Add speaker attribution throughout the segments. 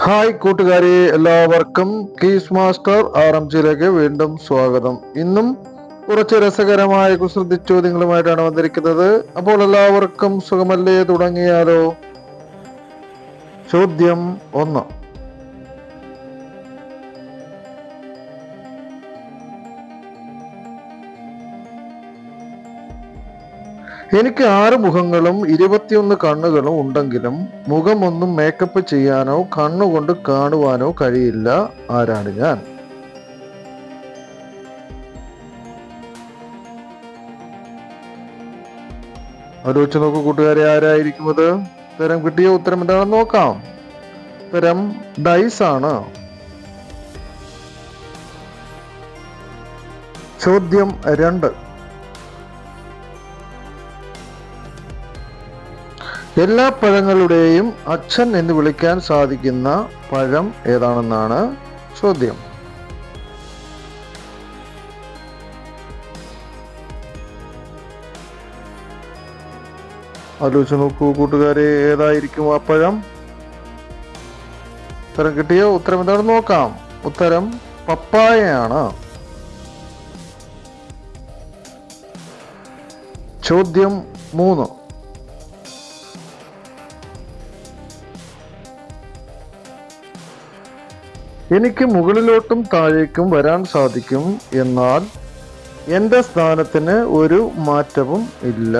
Speaker 1: Hi കൂട്ടുകാരെ എല്ലാവർക്കും keys master R M ജിയിലേക്ക് വീണ്ടും സ്വാഗതം. ഇന്നും കുറച്ച് രസകരമായ കുസൃതി ചോദ്യങ്ങളുമായിട്ടാണ് വന്നിരിക്കുന്നത്. അപ്പോൾ എല്ലാവർക്കും സുഖമല്ലേ? തുടങ്ങിയാലോ? ചോദ്യം ഒന്ന്. എനിക്ക് ആറ് മുഖങ്ങളും ഇരുപത്തിയൊന്ന് കണ്ണുകളും ഉണ്ടെങ്കിലും മുഖമൊന്നും മേക്കപ്പ് ചെയ്യാനോ കണ്ണുകൊണ്ട് കാണുവാനോ കഴിയില്ല. ആരാണ് ഞാൻ? ആലോചിച്ച് നോക്കൂ കൂട്ടുകാരെ ആരായിരിക്കും അത് ഉത്തരം കിട്ടിയ ഉത്തരം എന്താണെന്ന് നോക്കാം. തരം ഡൈസ് ആണ്. ചോദ്യം രണ്ട്. എല്ലാ പഴങ്ങളുടെയും അച്ഛൻ എന്ന് വിളിക്കാൻ സാധിക്കുന്ന പഴം ഏതാണെന്നാണ് ചോദ്യം. ആലോചിച്ച് നോക്കൂ കൂട്ടുകാരെ ഏതായിരിക്കും ആ പഴം? ഉത്തരം കിട്ടിയോ? ഉത്തരം എന്താണെന്ന് നോക്കാം. ഉത്തരം പപ്പായയാണ്. ചോദ്യം മൂന്ന്. എനിക്ക് മുകളിലോട്ടും താഴേക്കും വരാൻ സാധിക്കും എന്നാൽ എന്റെ സ്ഥാനത്തിന് ഒരു മാറ്റവും ഇല്ല.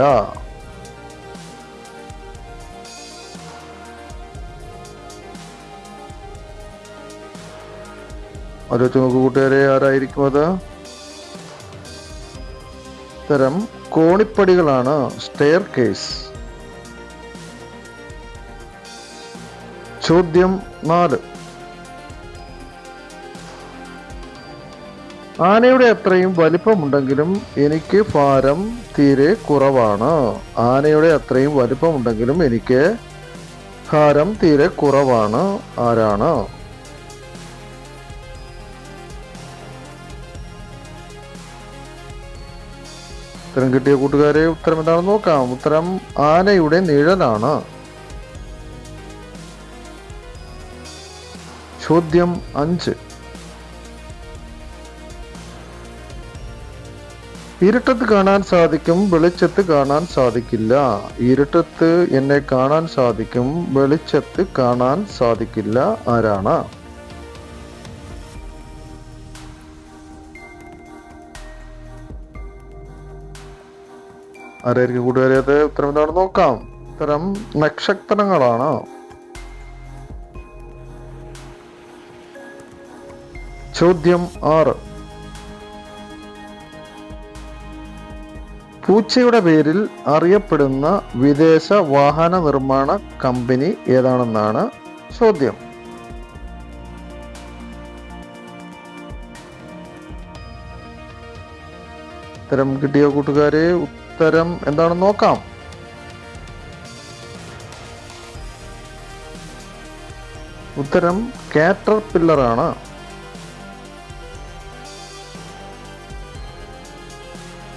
Speaker 1: ആലോചിച്ച് നോക്കൂ കൂട്ടുകാരെ ആരായിരിക്കും അത്? തരം കോണിപ്പടികളാണ് സ്റ്റെയർ കേസ് ചോദ്യം നാല്. ആനയുടെ അത്രയും വലിപ്പമുണ്ടെങ്കിലും എനിക്ക് ഭാരം തീരെ കുറവാണ്. ആനയുടെ അത്രയും വലിപ്പമുണ്ടെങ്കിലും എനിക്ക് ഭാരം തീരെ കുറവാണ്. ആരാണ്? ഉത്തരം കിട്ടിയ കൂട്ടുകാരെ ഉത്തരം എന്താണെന്ന് നോക്കാം. ഉത്തരം ആനയുടെ നിഴലാണ്. ചോദ്യം അഞ്ച്. ഇരുട്ടത്ത് കാണാൻ സാധിക്കും വെളിച്ചത്ത് കാണാൻ സാധിക്കില്ല. ഇരുട്ടത്ത് എന്നെ കാണാൻ സാധിക്കും വെളിച്ചത്ത് കാണാൻ സാധിക്കില്ല. ആരാണ്? ആരായിരിക്കും കൂട്ടുകാരെ അത് ഉത്തരം എന്താണെന്ന് നോക്കാം. ഉത്തരം നക്ഷത്രങ്ങളാണ്. ചോദ്യം ആറ്. പൂച്ചയുടെ പേരിൽ അറിയപ്പെടുന്ന വിദേശ വാഹന നിർമ്മാണ കമ്പനി ഏതാണെന്നാണ് ചോദ്യം. ഉത്തരം കിട്ടിയ കൂട്ടുകാരെ? ഉത്തരം എന്താണെന്ന് നോക്കാം. ഉത്തരം കാറ്റർ പില്ലറാണ്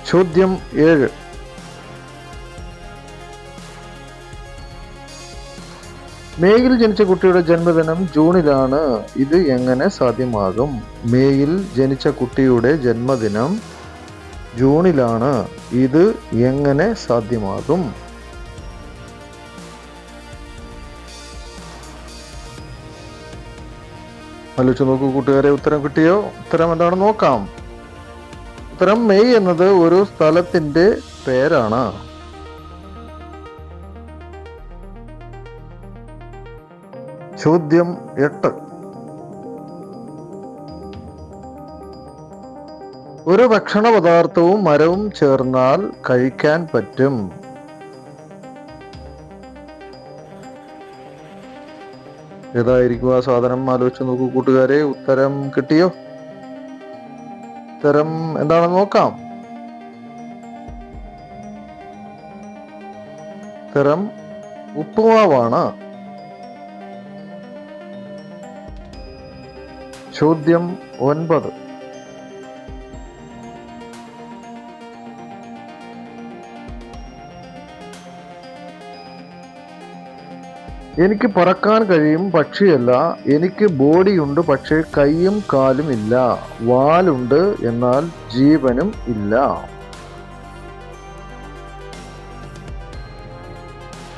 Speaker 1: ചോദ്യം ഏഴ്. മേയിൽ ജനിച്ച കുട്ടിയുടെ ജന്മദിനം ജൂണിലാണ്. ഇത് എങ്ങനെ സാധ്യമാകും? മേയിൽ ജനിച്ച കുട്ടിയുടെ ജന്മദിനം ജൂണിലാണ്. ഇത് എങ്ങനെ സാധ്യമാകും? ആലോചിച്ച് നോക്കൂ കൂട്ടുകാരെ ഉത്തരം കിട്ടിയോ? ഉത്തരം എന്താണെന്ന് നോക്കാം. ഉത്തരം മെയ് എന്നത് ഒരു സ്ഥലത്തിന്റെ പേരാണ്. ചോദ്യം എട്ട്. ഒരു ഭക്ഷണ പദാർത്ഥവും മരവും ചേർന്നാൽ കഴിക്കാൻ പറ്റും. ഏതായിരിക്കും ആ സാധനം? ആലോചിച്ച് നോക്കൂ കൂട്ടുകാരെ. ഉത്തരം കിട്ടിയോ? ഉത്തരം എന്താണെന്ന് നോക്കാം. ഉത്തരം ഉപ്പുമാവാണ്. ചോദ്യം ഒൻപത്. എനിക്ക് പറക്കാൻ കഴിയും പക്ഷിയല്ല. എനിക്ക് ബോഡിയുണ്ട് പക്ഷേ കൈയും കാലും ഇല്ല. വാലുണ്ട് എന്നാൽ ജീവനും ഇല്ല.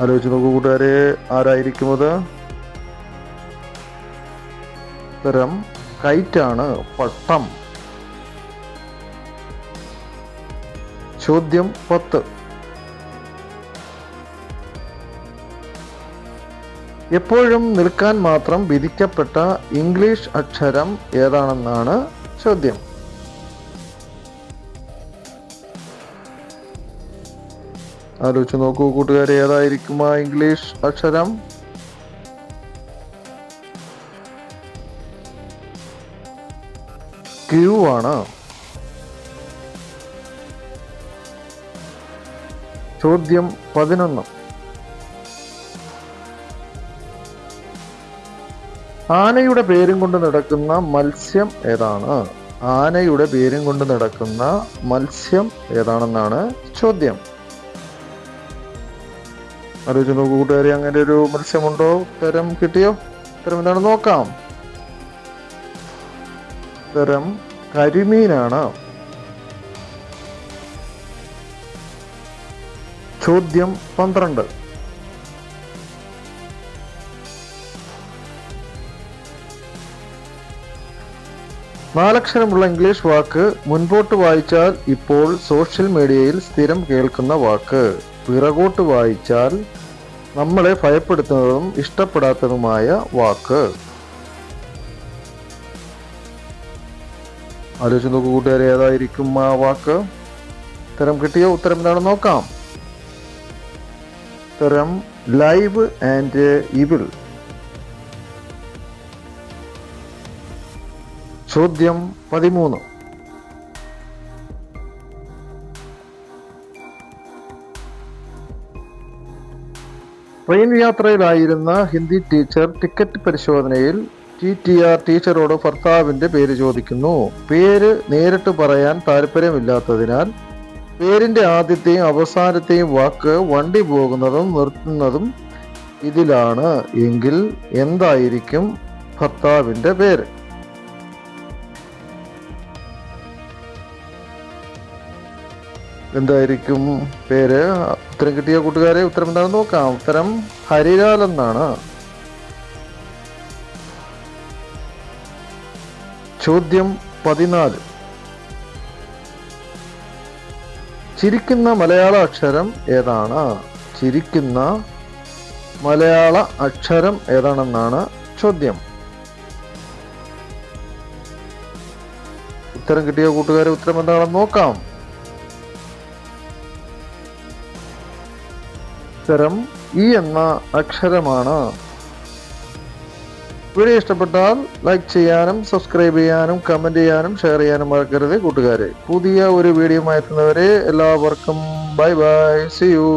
Speaker 1: ആലോചിച്ച് നോക്കൂ കൂട്ടുകാരെ ആരായിരിക്കും അത് ഉത്തരം കൈറ്റാണ് പട്ടം. ചോദ്യം പത്ത്. എപ്പോഴും നിൽക്കാൻ മാത്രം വിധിക്കപ്പെട്ട ഇംഗ്ലീഷ് അക്ഷരം ഏതാണെന്നാണ് ചോദ്യം. ആലോചിച്ച് നോക്കൂ കൂട്ടുകാരെ ഏതായിരിക്കും ആ ഇംഗ്ലീഷ് അക്ഷരം? ക്യൂ ആണ്. ചോദ്യം പതിനൊന്ന്. ആനയുടെ പേരും കൊണ്ട് നടക്കുന്ന മത്സ്യം ഏതാണ്? ആനയുടെ പേരും കൊണ്ട് നടക്കുന്ന മത്സ്യം ഏതാണെന്നാണ് ചോദ്യം. ആലോചിച്ച് നോക്കൂ കൂട്ടുകാരി അങ്ങനെ ഒരു മത്സ്യമുണ്ടോ? തരം കിട്ടിയോ? തരം എന്താണ് നോക്കാം. തരം കരിമീനാണ്. ചോദ്യം പന്ത്രണ്ട്. നാലക്ഷരമുള്ള ഇംഗ്ലീഷ് വാക്ക് മുൻപോട്ട് വായിച്ചാൽ ഇപ്പോൾ സോഷ്യൽ മീഡിയയിൽ സ്ഥിരം കേൾക്കുന്ന വാക്ക്. പിറകോട്ട് വായിച്ചാൽ നമ്മളെ ഭയപ്പെടുത്തുന്നതും ഇഷ്ടപ്പെടാത്തതുമായ വാക്ക്. ആലോചിച്ച് നോക്കൂ കൂട്ടുകാരെ ഏതായിരിക്കും ആ വാക്ക്? ഉത്തരം കിട്ടിയോ ഉത്തരം എന്താണെന്ന് നോക്കാം. ഉത്തരം ലൈവ് ആൻഡ് ഇവിൾ ചോദ്യം പതിമൂന്ന്. ട്രെയിൻ യാത്രയിലായിരുന്ന ഹിന്ദി ടീച്ചർ ടിക്കറ്റ് പരിശോധനയിൽ ടി ടി ആർ ടീച്ചറോട് ഭർത്താവിന്റെ പേര് ചോദിക്കുന്നു. പേര് നേരിട്ട് പറയാൻ താല്പര്യമില്ലാത്തതിനാൽ പേരിന്റെ ആദ്യത്തെയും അവസാനത്തെയും വാക്ക് വണ്ടി പോകുന്നതും നിർത്തുന്നതും ഇതിലാണ്. എങ്കിൽ എന്തായിരിക്കും ഭർത്താവിന്റെ പേര്? എന്തായിരിക്കും പേര്? ഉത്തരം കിട്ടിയ കൂട്ടുകാരെ ഉത്തരം എന്താണെന്ന് നോക്കാം. ഉത്തരം ഹരിലാൽ എന്നാണ്. ചോദ്യം പതിനാല്. ചിരിക്കുന്ന മലയാള അക്ഷരം ഏതാണ്? ചിരിക്കുന്ന മലയാള അക്ഷരം ഏതാണെന്നാണ് ചോദ്യം. ഉത്തരം കിട്ടിയ കൂട്ടുകാരെ ഉത്തരം എന്താണെന്ന് നോക്കാം. ഉത്തരം ഇ എന്ന അക്ഷരമാണ്. വീഡിയോ ഇഷ്ടപ്പെട്ടാൽ ലൈക്ക് ചെയ്യാനും സബ്സ്ക്രൈബ് ചെയ്യാനും കമന്റ് ചെയ്യാനും ഷെയർ ചെയ്യാനും മറക്കരുത് കൂട്ടുകാരെ. പുതിയ ഒരു വീഡിയോ എത്തുന്നവരെ എല്ലാവർക്കും ബൈ ബൈ സി യു